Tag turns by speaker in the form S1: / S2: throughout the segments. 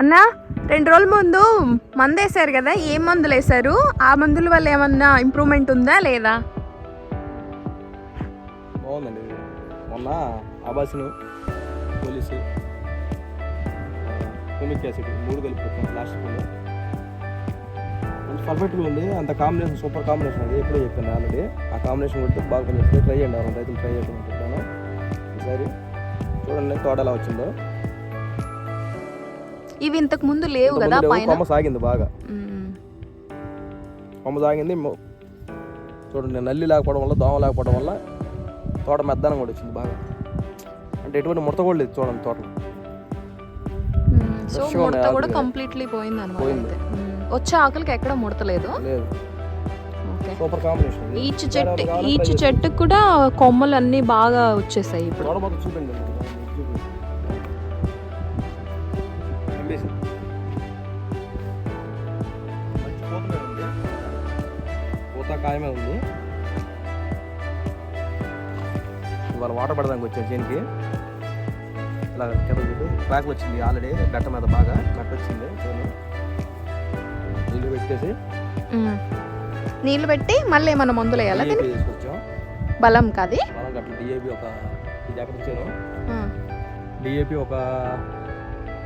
S1: అన్నా రెండు రోజుల ముందు మందు వేసారు కదా ఏం మందులు వేసారు ఆ మందుల వల్ల ఏమన్నా ఇంప్రూవ్మెంట్ ఉందా లేదా?
S2: బాగుందండి. మొన్న ఆబాసిను పోలీసు కెమిక్ యాసిడ్ మూడు కలిపి పెట్టాం లాస్ట్ కొంచెం పర్ఫెక్ట్గా ఉంది. అంత కాంబినేషన్ సూపర్ కాంబినేషన్ అది ఎప్పుడో చెప్పాను ఆల్రెడీ. ఆ కాంబినేషన్ కొడితే బాగా పనిచేస్తుంది. ట్రై చేయండి రైతులు ట్రై చేద్దాం అనుకుంటున్నాను ఈసారి చూడండి తోట ఎలా వచ్చిందో.
S1: ఇవి ఇంతకు ముందు లేవు కదా పైన
S2: కొమ్మ సాగింది బాగా
S1: మ్మ్.
S2: కొమ్మ సాగింది చూడండి నల్లి లేకపోవడం వల్ల దోమ లేకపోవడం వల్ల తోట మెద్దనం కూడా వచ్చింది బాగా అంటే ఎటువంటి ముడత కూడా లేదు చూడండి తోటలో
S1: మ్మ్. సో ముడత కూడా. కంప్లీట్లీ పోయింది అనమాట. వచ్చే ఆకులకి ఎక్కడ ముడతలేదు
S2: లేదు సూపర్ కాంబినేషన్.
S1: ఈచ్ చెట్టు ఈచ్. చెట్టుకు కూడా కొమ్మలు అన్ని బాగా వచ్చేసాయి ఇప్పుడు
S2: తోట పూత కాయ మీద ఉంది ఇవాళ వాటర్ పడడానికి వచ్చాను చేనికి ఇలా కింద క్రాక్ వచ్చింది ఆల్రెడీ గట్ట మీద బాగా గట్ట వచ్చింది నీళ్ళు పెట్టేసి.
S1: నీళ్ళు పెట్టి మళ్ళీ ఏమన్నా మందులు వేయాలా
S2: తీసుకొచ్చాం
S1: బలం కాది
S2: మనం గట్ల డిఏపి ఒక ఇది ఎక్కడ ఇచ్చాను
S1: మ్మ్.
S2: డిఏపి ఒక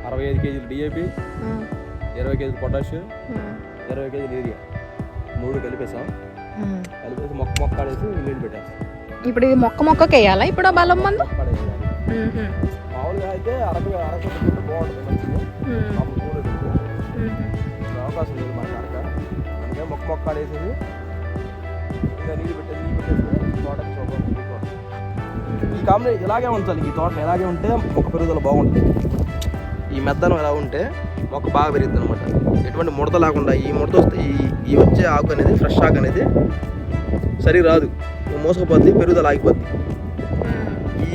S2: అరవై ఐదు కేజీలు డిఏపి. ఇరవై కేజీలు పొటాష్. ఇరవై కేజీలు ఏరియా మూడు కలిపేసాం. కలిపేసి మొక్క మొక్క ఆడేసి నీళ్ళు పెట్టేస్తాం.
S1: ఇప్పుడు ఇది మొక్క మొక్కకి వేయాలా? ఇప్పుడు బలం మందు.
S2: మామూలుగా అయితే అరకు అరకు బాగుంటుంది మంచిది. అవకాశం లేదు మనకి అరక. అందుకే మొక్క మొక్క ఆడేసేది ఇంకా నీళ్ళు పెట్టేసి నీళ్ళు పెట్టేసి తోటకి తోట. ఈ కాంబినేషన్ ఇలాగే ఉంచాలి. ఈ తోట ఇలాగే ఉంటే మొక్క పెరుగుదల బాగుంటుంది. ఈ మెద్దనం ఎలా ఉంటే మొక్క బాగా పెరుగుతుంది అనమాట ఎటువంటి ముడత లేకుండా ఈ ముడత వస్తే ఈ ఈ వచ్చే ఆకు అనేది ఫ్రెష్ ఆకు అనేది సరిగా రాదు. మోసకపోద్ది పెరుగుదల ఆగిపోద్ది.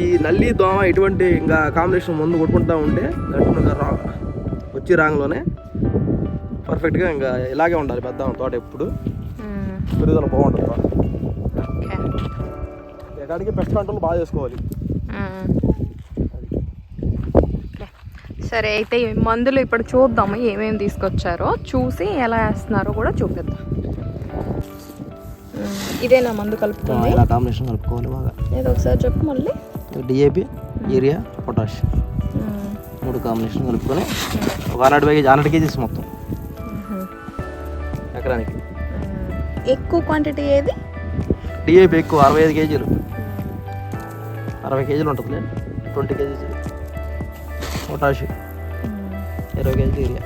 S2: ఈ నల్లి దోమ ఎటువంటి ఇంకా కాంబినేషన్ ముందు కొట్టుకుంటా ఉంటే రా వచ్చి రాంగ్లోనే పర్ఫెక్ట్గా ఇంకా ఇలాగే ఉండాలి పెద్ద తోట ఎప్పుడు. పెరుగుదల బాగుంటుంది తోట. ఎక్కడికి పెస్ట్ కంట్రోల్ బాగా చేసుకోవాలి.
S1: సరే అయితే మందులు ఇప్పుడు చూద్దాము ఏమేమి తీసుకొచ్చారో. చూసి ఎలా వేస్తున్నారో కూడా చూపిద్దాం. ఇదేనా మందు కలుపుకుంది.
S2: ఇలా కాంబినేషన్ కలుపుకోవాలి బాగా.
S1: ఏదో ఒకసారి చెప్పు మళ్ళీ.
S2: DAP urea potash. మూడు కాంబినేషన్ కలుపుకొని ఒక హండ్రెడ్ కేజీ హండ్రెడ్ కేజీస్ మొత్తం. ఎకరానికి.
S1: ఎక్కువ క్వాంటిటీ ఏది?
S2: డిఏపి ఎక్కువ అరవై ఐదు కేజీలు. అరవై కేజీలు ఉంటుంది ట్వంటీ కేజీస్. పొటాష్
S1: మ్మ్.
S2: ఇరవై కేజీలు యూరియా